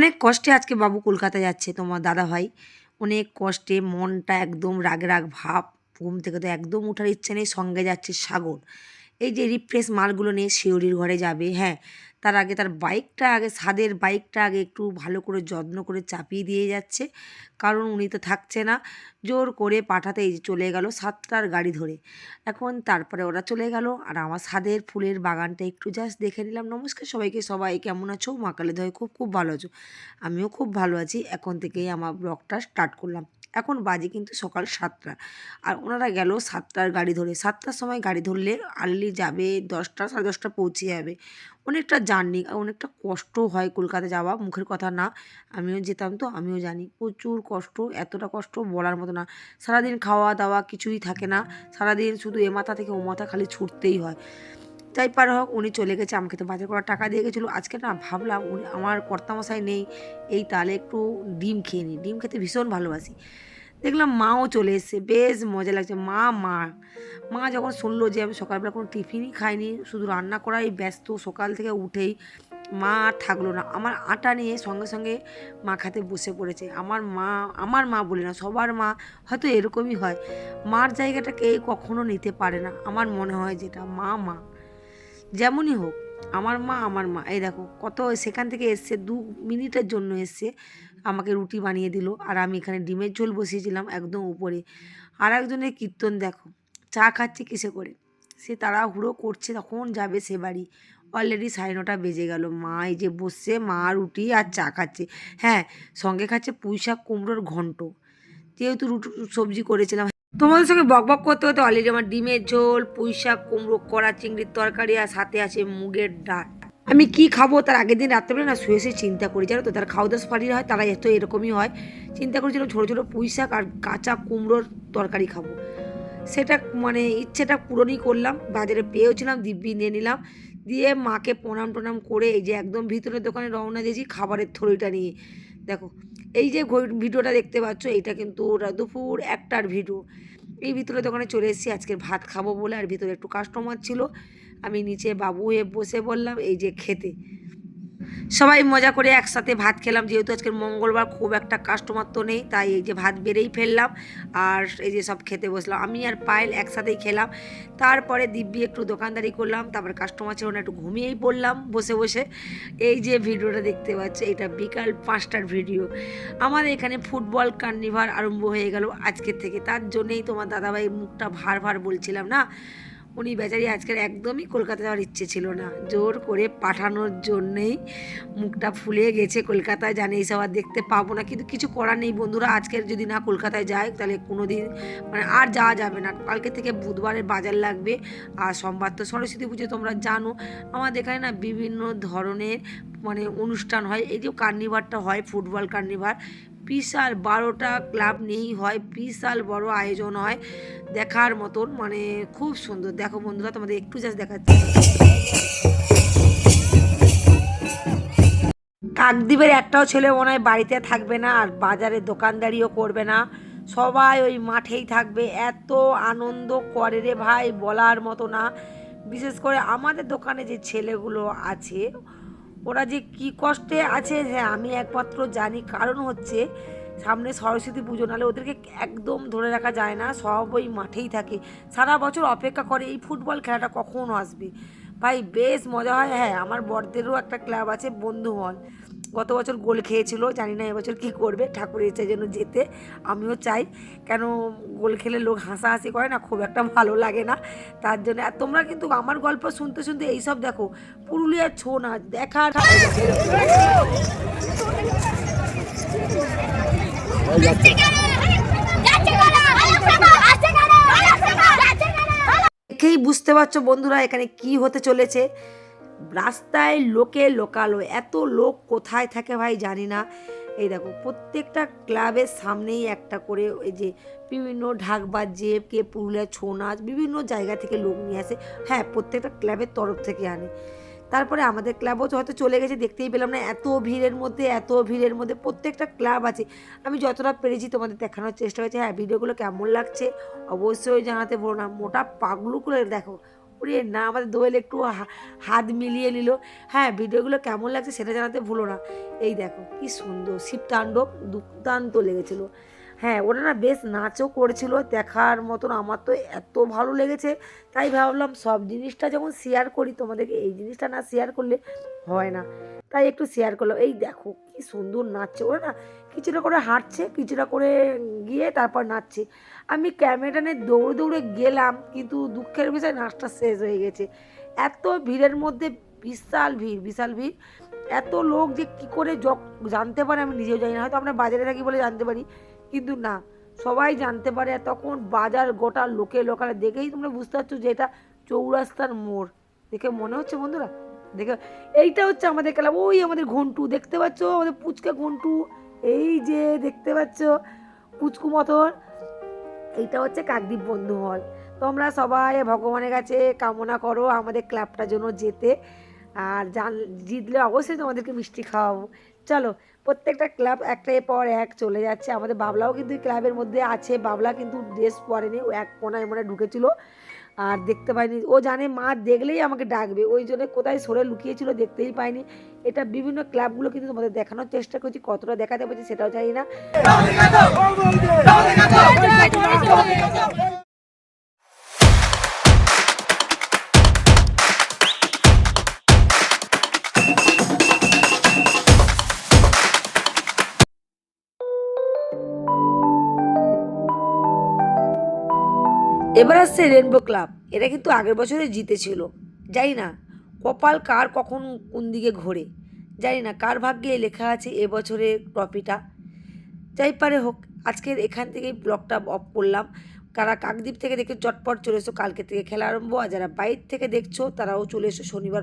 অনেক কষ্টে আজকে বাবু কলকাতা যাচ্ছে, তোমার দাদা ভাই। অনেক কষ্টে মনটা একদম রাগ রাগ ভাব, ঘুম থেকে তো একদম ওঠার ইচ্ছে নেই, সঙ্গে যাচ্ছে সাগর। এই যে রিফ্রেশ মালগুলো নিয়ে শিউরির ঘরে যাবে হ্যাঁ তার আগে তার বাইকটা আগে সাদের বাইকটা আগে একটু ভালো করে যত্ন করে চাপিয়ে দিয়ে যাচ্ছে। কারণ উনি তো থাকছে না। জোর করে পাঠাতে চলে গেল সাতটার গাড়ি ধরে। এখন তারপরে ওরা চলে গেল আর আমার ছাদের ফুলের বাগানটা একটু জাস্ট দেখে নিলাম। নমস্কার সবাইকে, সবাই কেমন আছো? মা কালী দয় খুব খুব ভালো আছো। আমিও খুব ভালো আছি। এখন থেকেই আমার ব্লগটা স্টার্ট করলাম। এখন বাজে কিন্তু সকাল সাতটা। আর ওনারা গেল সাতটার গাড়ি ধরে। সাতটার সময় গাড়ি ধরলে আর্লি যাবে দশটা, সাড়ে দশটা পৌঁছে যাবে। অনেকটা জার্নি অনেকটা কষ্ট হয় কলকাতা যাওয়া, মুখের কথা না। আমিও যেতাম তো, আমিও জানি। প্রচুর কষ্ট, এতটা কষ্ট বলার মতো না সারাদিন খাওয়া দাওয়া কিছুই থাকে না। সারাদিন শুধু এ মাথা থেকে ও মাথা খালি ছুটতেই হয়। তাই পার হোক, উনি চলে গেছে, আমাকে তো বাজার করার টাকা দিয়ে গেছিল। আজকে না ভাবলাম উনি, আমার কর্তামশাই নেই, এই তাহলে একটু ডিম খেয়ে নিই। ডিম খেতে ভীষণ ভালোবাসি। দেখলাম মাও চলে এসছে, বেশ মজা লাগছে। মা মা মা যখন শুনলো যে আমি সকালবেলা কোনো টিফিনই খাইনি, শুধু রান্না করাই ব্যস্ত সকাল থেকে উঠেই, মা আর থাকল না। আমার আটা নিয়ে সঙ্গে সঙ্গে মা খাতে বসে পড়েছে। আমার মা আমার মা বলে না, সবার মা হয়তো এরকমই হয়। মার জায়গাটা কে কখনো নিতে পারে না। আমার মনে হয় যেটা মা মা, যেমনই হোক। আমার মা আমার মা। এই দেখো, কত সেখান থেকে এসছে, দু মিনিটের জন্য এসছে, আমাকে রুটি বানিয়ে দিল। আর আমি এখানে ডিমের ঝোল বসিয়েছিলাম একদম উপরে। আর একজনের কীর্তন দেখো, চা খাচ্ছে কিসে করে? সে তাড়াহুড়ো করছে, তখন যাবে সে বাড়ি। অলরেডি সাড়ে নটা বেজে গেল। মা এই যে বসছে, মা রুটি আর চা খাচ্ছে। হ্যাঁ সঙ্গে খাচ্ছে পুঁই শাক কুমড়োর ঘন্ট। যেহেতু রুটি, সবজি করেছিলাম। তোমাদের সঙ্গে বক বক করতে করতে অলরেডি আমার ডিমের ঝোল, পুঁই শাক, কুমড়ো, কড়া, চিংড়ির তরকারি আর সাথে আছে মুগের ডাল। আমি কি খাব তার আগের দিন রাত্রেবেলা না শুয়ে শুয়ে চিন্তা করি, জানো তো? তার খাওয়া দাওয়া ফাটির হয় তারা এত এরকমই হয়। চিন্তা করেছিলাম ছোটো ছোটো পুঁই শাক আর কাঁচা কুমড়োর তরকারি খাব। সেটা মানে ইচ্ছেটা পূরণই করলাম, বাজারে পেয়েওছিলাম, দিব্যি নিয়ে নিলাম। দিয়ে মাকে প্রণাম টনাম করে এই যে একদম ভিতরের দোকানে রওনা দিয়েছি খাবারের থলিটা নিয়ে। দেখো, এই যে ভিডিওটা দেখতে পাচ্ছ, এইটা কিন্তু দুপুর একটার ভিডিও। এই ভিতরে দোকানে চলে এসেছি, আজকে ভাত খাব বলে, আর ভিতরে একটু কাস্টমার ছিল। আমি নিচে বাবু হয়ে বসে বললাম, এই যে খেতে। সবাই মজা করে একসাথে ভাত খেলাম, যেহেতু আজকের মঙ্গলবার খুব একটা কাস্টমার তো নেই, তাই এই যে ভাত বেড়েই ফেললাম আর এই যে সব খেতে বসলাম। আমি আর পায়েল একসাথেই খেলাম, তারপরে দিব্যি একটু দোকানদারি করলাম, তারপর কাস্টমার ছিল না, একটু ঘুমিয়েই পড়লাম বসে বসে। এই যে ভিডিওটা দেখতে পাচ্ছে, এটা বিকাল পাঁচটার ভিডিও। আমাদের এখানে ফুটবল কার্নিভার আরম্ভ হয়ে গেল আজকের থেকে, তার জন্যেই তোমার দাদাভাই মুখটা ভার ভার বলছিলাম না? উনি বেচারি আজকের একদমই কলকাতা যাওয়ার ইচ্ছে ছিল না। জোর করে পাঠানোর জন্যেই মুখটা ফুলে গেছে কলকাতায়, জানে এইসব আর দেখতে পাবো না। কিন্তু কিছু করার নেই বন্ধুরা, আজকের যদি না কলকাতায় যায় তাহলে কোনো দিন মানে আর যাওয়া যাবে না। কালকে থেকে বুধবারের বাজার লাগবে আর সোমবার তো সরস্বতী পুজো, তোমরা জানো। আমাদের এখানে না বিভিন্ন ধরনের মানে অনুষ্ঠান হয়। এই যে কার্নিভারটা হয়, ফুটবল কার্নিভার বিশাল বারোটা ক্লাব নিয়েই হয়, বিশাল বড় আয়োজন হয় দেখার মতন মানে খুব সুন্দর। দেখো বন্ধুরা, তোমাদের একটু জাস্ট দেখাচ্ছি। কাকদ্বীপের একটাও ছেলে মনে হয় বাড়িতে থাকবে না, আর বাজারে দোকানদারিও করবে না। সবাই ওই মাঠেই থাকবে। এত আনন্দ করে রে ভাই, বলার মতো না। বিশেষ করে আমাদের দোকানে যে ছেলেগুলো আছে ওরা যে কি কষ্টে আছে হ্যাঁ আমি একমাত্র জানি। কারণ হচ্ছে, সামনে সরস্বতী পুজো, নাহলে ওদেরকে একদম ধরে রাখা যায় না, সব ওই মাঠেই থাকে। সারা বছর অপেক্ষা করে, এই ফুটবল খেলাটা কখন আসবে? ভাই, বেশ মজা হয়। হ্যাঁ আমার বরদেরও একটা ক্লাব আছে বন্ধুমহল গত বছর গোল খেয়েছিল, জানি না এবছর কী করবে, ঠাকুরের ইচ্ছা যেন যেতে আমিও চাই। কেন গোল খেলে লোক হাসাহাসি করে না? খুব একটা ভালো লাগে না। তার জন্য, আর তোমরা কিন্তু আমার গল্প শুনতে শুনতে এইসব দেখো পুরুলিয়ার ছো না দেখার দেখেই বুঝতে পারছ বন্ধুরা এখানে কি হতে চলেছে। রাস্তায় লোকে লোকালো, এত লোক কোথায় থাকে ভাই জানি না। এই দেখো, প্রত্যেকটা ক্লাবের সামনেই একটা করে ওই যে বিভিন্ন ঢাক বাজে কে পুরুলিয়া ছৌ নাচ, বিভিন্ন জায়গা থেকে লোক নিয়ে আসে। হ্যাঁ প্রত্যেকটা ক্লাবের তরফ থেকে আনে। তারপরে আমাদের ক্লাবও হয়তো চলে গেছে, দেখতেই পেলাম না, এত ভিড়ের মধ্যে, এত ভিড়ের মধ্যে প্রত্যেকটা ক্লাব আছে। আমি যতটা পেরেছি তোমাদের দেখানোর চেষ্টা করেছি। হ্যাঁ ভিডিওগুলো কেমন লাগছে অবশ্যই জানাতে বলো না। মোটা পাগলু করে দেখো ওরে না আমাদের দোয়েল একটু হাত মিলিয়ে নিল। হ্যাঁ ভিডিওগুলো কেমন লাগছে সেটা জানাতে ভুলো না। এই দেখো, কি সুন্দর শিব তাণ্ডব দুর্দান্ত লেগেছিল। হ্যাঁ ওরা না বেশ নাচও করেছিল, দেখার মতন আমার তো এত ভালো লেগেছে। তাই ভাবলাম সব জিনিসটা যখন শেয়ার করি, তোমাদেরকে এই জিনিসটা না শেয়ার করলে হয় না। তাই একটু শেয়ার করলাম। এই দেখো কি সুন্দর নাচছে। ওরা না কিছুটা করে হাঁটছে, কিছুটা করে গিয়ে তারপর নাচছে। আমি ক্যামেরাটা নিয়ে দৌড়ে দৌড়ে গেলাম, কিন্তু দুঃখের বিষয় নাচটা শেষ হয়ে গেছে। এত ভিড়ের মধ্যে বিশাল ভিড় বিশাল ভিড়। এত লোক যে কি করে জানতে পারে আমি নিজেও জানি না। হয়তো আমরা বাজারে থাকি বলে জানতে পারি। কিন্তু না, সবাই জানতে পারে তখন বাজার গোটা লোকে লোকালে দেখেই তোমরা বুঝতে পারছ যে এটা চৌরাস্তার মোড়। দেখে মনে হচ্ছে বন্ধুরা? দেখে এইটা হচ্ছে আমাদের ক্লাব। ওই আমাদের ঘন্টু, দেখতে পাচ্ছো? আমাদের পুচকা ঘন্টু। এই যে দেখতে পাচ্ছ? পুচকু মতন। এইটা হচ্ছে কাকদ্বীপ বন্ধু হল। তোমরা সবাই ভগবানের কাছে কামনা করো আমাদের ক্লাবটার জন্য যেতে আর জান, জিতলে অবশ্যই তোমাদেরকে মিষ্টি খাওয়াবো। চলো প্রত্যেকটা ক্লাব একটার পর এক চলে যাচ্ছে আমাদের বাবলাও কিন্তু ক্লাবের মধ্যে আছে বাবলা কিন্তু ড্রেস পরেনি ও এক কোনায় মনে ঢুকেছিল আর দেখতে পাইনি ও জানে মা দেখলেই আমাকে ডাকবে ওই জন্য কোথায় সরে লুকিয়েছিল দেখতেই পাইনি এটা বিভিন্ন ক্লাবগুলো কিন্তু তোমাদের দেখানোর চেষ্টা করছি কতটা দেখাতে পারছি সেটাও জানি না এবার আসছে রেনবো ক্লাব এটা কিন্তু আগের বছরে জিতেছিল। জানি না, কপাল কার কখন কোন দিকে ঘোরে। জানি না, কার ভাগ্যে লেখা আছে এবছরের ট্রফিটা যাই পারে হোক, আজকের এখান থেকেই ব্লগটা অফ করলাম। কারা কাকদ্বীপ থেকে দেখে চটপট চলে এসো, কালকে থেকে খেলা আরম্ভ। আর যারা বাইর থেকে দেখছ, তারাও চলে এসো শনিবার